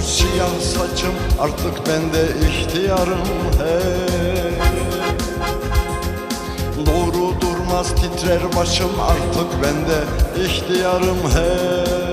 siyah saçım artık bende ihtiyarım hey. Doğru durmaz titrer başım artık bende ihtiyarım hey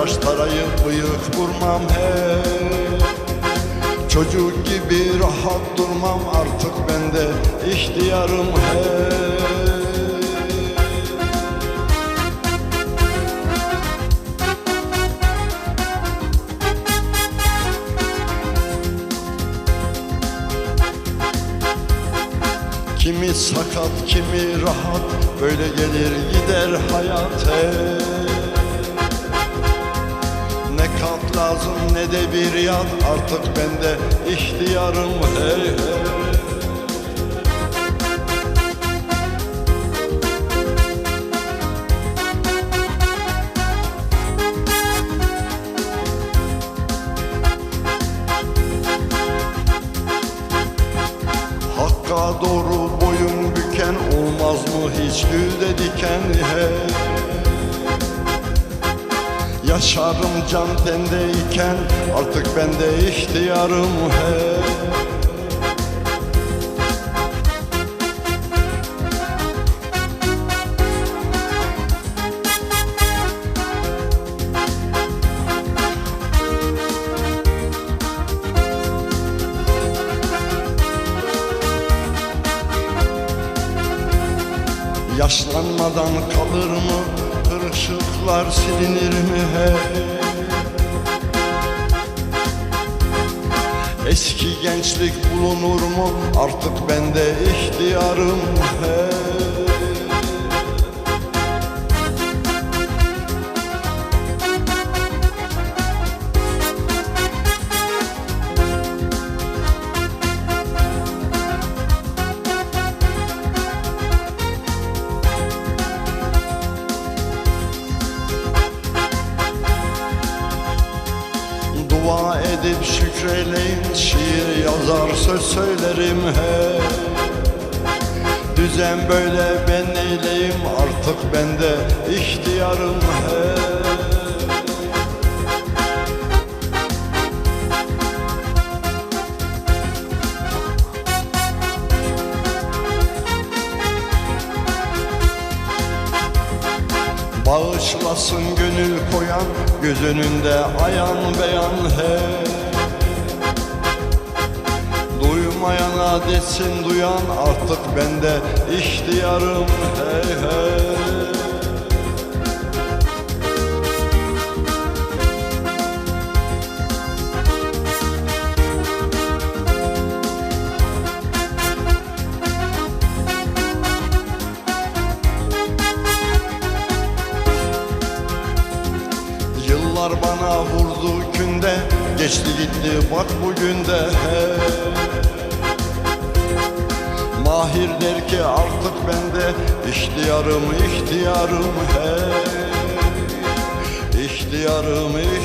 Saç tarayıp bıyık vurmam hey Çocuk gibi rahat durmam artık bende ihtiyarım hey Kimi sakat kimi rahat Böyle gelir gider hayat hey. Lazım ne de bir yat Artık bende ihtiyarım hey hey. Hakka doğru boyun büken Olmaz mı hiç gülde diken hey Yaşarım can tendeyken Artık bende ihtiyarım hey Yaşlanmadan kalır mı Kırışıklar silinir mi hey Eski gençlik bulunur mu? Artık bende ihtiyarım hey edip şükreleyin Şiir yazar söz söylerim he Düzen böyle ben neyleyim? Artık bende ihtiyarım he Bağışlasın gönül koyan Göz önünde ayan beyan he Duymayana desin duyan Artık bende ihtiyarım hey hey Yıllar bana vurdu günde Geçti gitti bak bugün de hey. Mahir der ki artık bende ihtiyarım ihtiyarım hey. İhtiyarım ihtiyarım